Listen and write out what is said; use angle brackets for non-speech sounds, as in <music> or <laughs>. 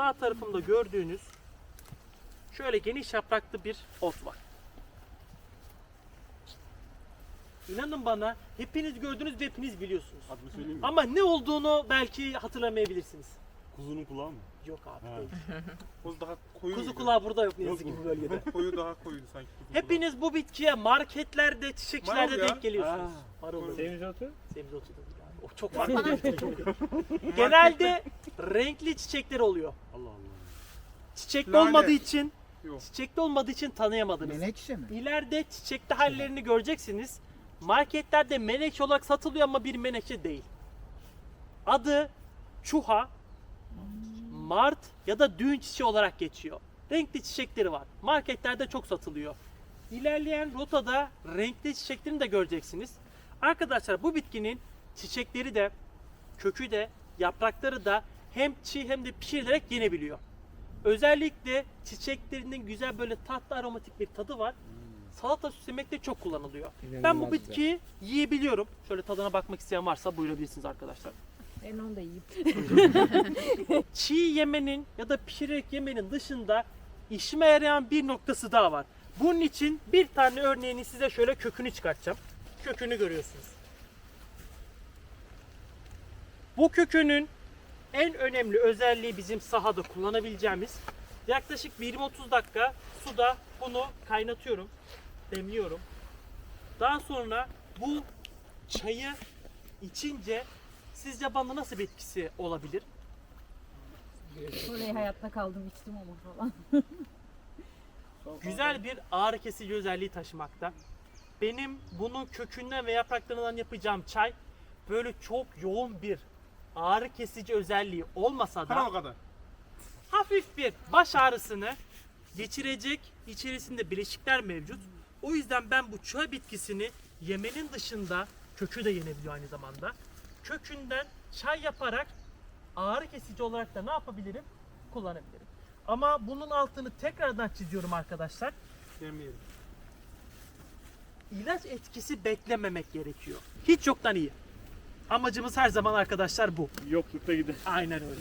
sağ tarafımda gördüğünüz şöyle geniş yapraklı bir ot var. İnanın bana hepiniz gördünüz ve hepiniz biliyorsunuz. Adını söyleyeyim mi? Ama ne olduğunu belki hatırlamayabilirsiniz. Kuzunun kulağı mı? Yok abi Ha. değil. <laughs> Kuzu daha koyu. Kuzu muydu? kulağı burada yok ne yazık Yok ki mu? bu bölgede. <laughs> koyu daha koyuydu sanki. kuzu Hepiniz bu bitkiye marketlerde, çiçekçilerde Marul ya. denk geliyorsunuz. Ha. Marul. Marul. Semizotu? Semizotu da değil abi. O çok farklı bir bitki. Genelde renkli çiçekler oluyor. Çiçekli Lale. olmadığı için, Yok. çiçekli olmadığı için tanıyamadınız. Menekşe mi? İleride çiçekli hallerini göreceksiniz. Marketlerde menekşe olarak satılıyor ama bir menekşe değil. Adı çuha, mart ya da düğün çiçeği olarak geçiyor. Renkli çiçekleri var. Marketlerde çok satılıyor. İlerleyen rotada renkli çiçeklerini de göreceksiniz. Arkadaşlar bu bitkinin çiçekleri de, kökü de, yaprakları da hem çiğ hem de pişirilerek yenebiliyor. Özellikle çiçeklerinin güzel böyle tatlı aromatik bir tadı var. Salata süslemekte çok kullanılıyor. ben bu İnanılmaz bitkiyi yiyebiliyorum. Şöyle tadına bakmak isteyen varsa buyurabilirsiniz arkadaşlar. Ben onu da yiyeyim. <laughs> Çiğ yemenin ya da pişirerek yemenin dışında işime yarayan bir noktası daha var. Bunun için bir tane örneğini size şöyle kökünü çıkartacağım. Kökünü görüyorsunuz. Bu kökünün en önemli özelliği bizim sahada kullanabileceğimiz yaklaşık bir 20-30 dakika suda bunu kaynatıyorum, demliyorum. Daha sonra bu çayı içince sizce bana nasıl bir etkisi olabilir? Oraya hayatta kaldım içtim ama falan. Güzel bir ağrı kesici özelliği taşımakta. Benim bunun kökünden ve yapraklarından yapacağım çay böyle çok yoğun bir ağrı kesici özelliği olmasa Tamam o da kadar. hafif bir baş ağrısını geçirecek içerisinde bileşikler mevcut. O yüzden ben bu çay bitkisini yemenin dışında kökü de yenebiliyor aynı zamanda. Kökünden çay yaparak ağrı kesici olarak da ne yapabilirim? Kullanabilirim. Ama bunun altını tekrardan çiziyorum arkadaşlar. Yemeyelim. İlaç etkisi beklememek gerekiyor. Hiç yoktan iyi. Amacımız her zaman arkadaşlar bu. Yoklukta gider. Aynen öyle.